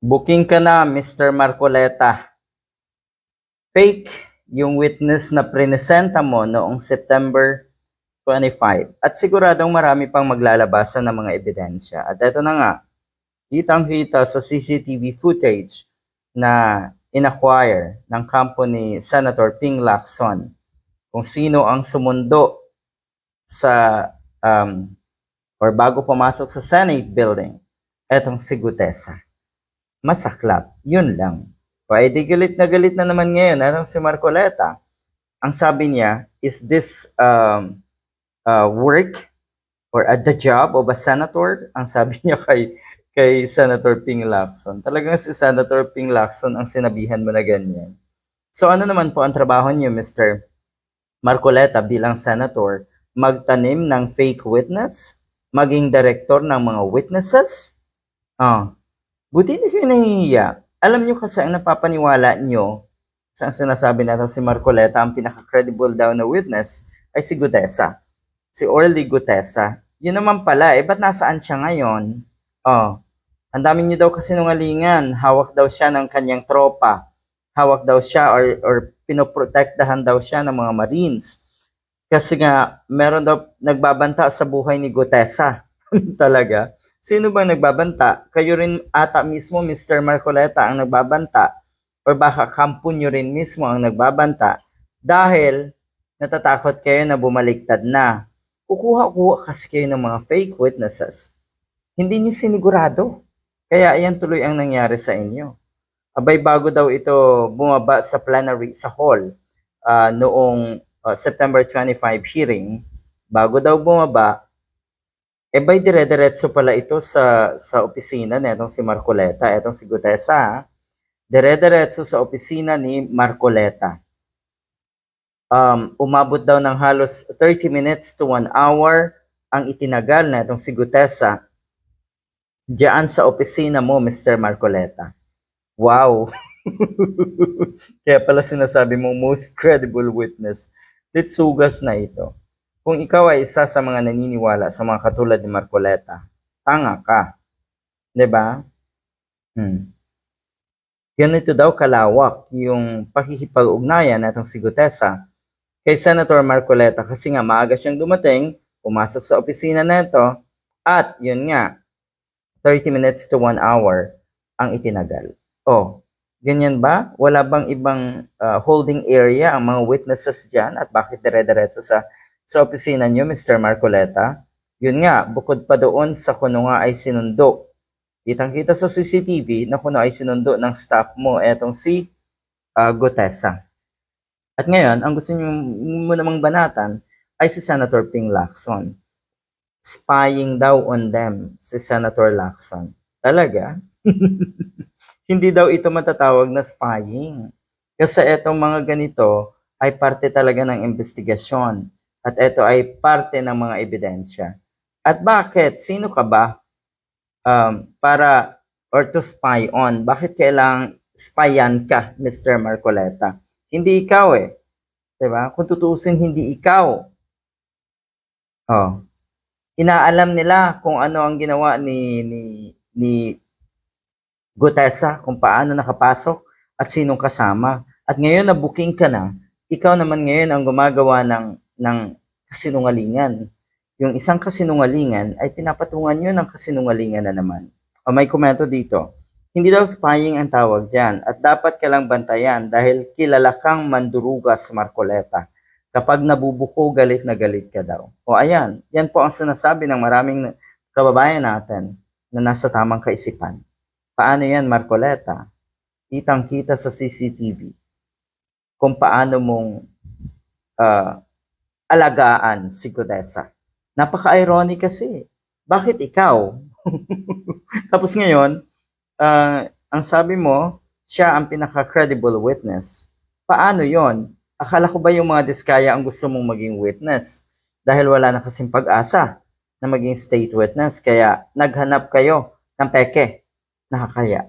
Booking ka na, Mr. Marcoleta. Fake yung witness na prinesenta mo noong September 25. At siguradong marami pang maglalabasan ng mga ebidensya. At eto na nga, kitang-kita sa CCTV footage na inacquire ng kampo ni Senator Ping Lacson kung sino ang sumundo sa um, or bago pumasok sa Senate building, etong si Gutesa masaklap. Yun lang. Pwede galit na galit na naman ngayon. Anong si Marcoleta? Ang sabi niya, is this um, uh, work or at the job of a senator? Ang sabi niya kay kay Senator Ping Lacson. Talagang si Senator Ping Lacson ang sinabihan mo na ganyan. So ano naman po ang trabaho niyo, Mr. Marcoleta bilang senator? Magtanim ng fake witness? Maging director ng mga witnesses? Ah, Buti hindi kayo nahihiya. Alam nyo kasi ang napapaniwala nyo sa ang sinasabi natin si Marcoleta, ang pinaka-credible daw na witness ay si Gutesa. Si Orly Gutesa. Yun naman pala, eh, ba't nasaan siya ngayon? Oh, ang dami niyo daw kasi nungalingan. Hawak daw siya ng kanyang tropa. Hawak daw siya or, or pinoprotektahan daw siya ng mga Marines. Kasi nga, meron daw nagbabanta sa buhay ni Gutesa. Talaga. Sino bang nagbabanta? Kayo rin ata mismo, Mr. Marcoleta, ang nagbabanta. Or baka kampo nyo rin mismo ang nagbabanta. Dahil natatakot kayo na bumaliktad na. Kukuha-kuha kasi kayo ng mga fake witnesses. Hindi nyo sinigurado. Kaya ayan tuloy ang nangyari sa inyo. Abay bago daw ito bumaba sa plenary sa hall ah, noong ah, September 25 hearing, bago daw bumaba, eh bay dire-diretso pala ito sa sa opisina nitong si Marcoleta, etong si Gutesa. Dire-diretso sa opisina ni Marcoleta. Um, umabot daw ng halos 30 minutes to 1 hour ang itinagal na itong si Gutesa diyan sa opisina mo, Mr. Marcoleta. Wow! Kaya pala sinasabi mong most credible witness. Litsugas na ito. Kung ikaw ay isa sa mga naniniwala sa mga katulad ni Marcoleta, tanga ka. 'Di ba? Hmm. Ganito daw kalawak yung pakikipag-ugnayan natong si Gutesa kay Senator Marcoleta kasi nga maaga siyang dumating, pumasok sa opisina neto, at yun nga, 30 minutes to 1 hour ang itinagal. Oh, ganyan ba? Wala bang ibang uh, holding area ang mga witnesses dyan at bakit dire-diretso sa sa opisina niyo, Mr. Marcoleta. Yun nga, bukod pa doon sa kuno nga ay sinundo. Kitang-kita sa CCTV na kuno ay sinundo ng staff mo, etong si uh, Gutesa. At ngayon, ang gusto niyo mo namang banatan ay si Senator Ping Lacson. Spying daw on them, si Senator Lacson. Talaga? Hindi daw ito matatawag na spying. Kasi etong mga ganito ay parte talaga ng investigasyon at ito ay parte ng mga ebidensya. At bakit? Sino ka ba um, para or to spy on? Bakit kailangang spyan ka, Mr. Marcoleta? Hindi ikaw eh. 'Di ba? Kung tutuusin, hindi ikaw. Oh. Inaalam nila kung ano ang ginawa ni ni ni Gutesa, kung paano nakapasok at sinong kasama. At ngayon na booking ka na, ikaw naman ngayon ang gumagawa ng ng kasinungalingan. Yung isang kasinungalingan ay pinapatungan nyo ng kasinungalingan na naman. O may komento dito. Hindi daw spying ang tawag dyan at dapat ka lang bantayan dahil kilala kang manduruga sa Marcoleta. Kapag nabubuko, galit na galit ka daw. O ayan, yan po ang sinasabi ng maraming kababayan natin na nasa tamang kaisipan. Paano yan, Marcoleta? Kitang-kita sa CCTV kung paano mong uh, alagaan si Gutesa. Napaka-ironic kasi. Bakit ikaw? Tapos ngayon, uh, ang sabi mo, siya ang pinaka-credible witness. Paano yon? Akala ko ba yung mga diskaya ang gusto mong maging witness? Dahil wala na kasing pag-asa na maging state witness. Kaya naghanap kayo ng peke. Nakakaya.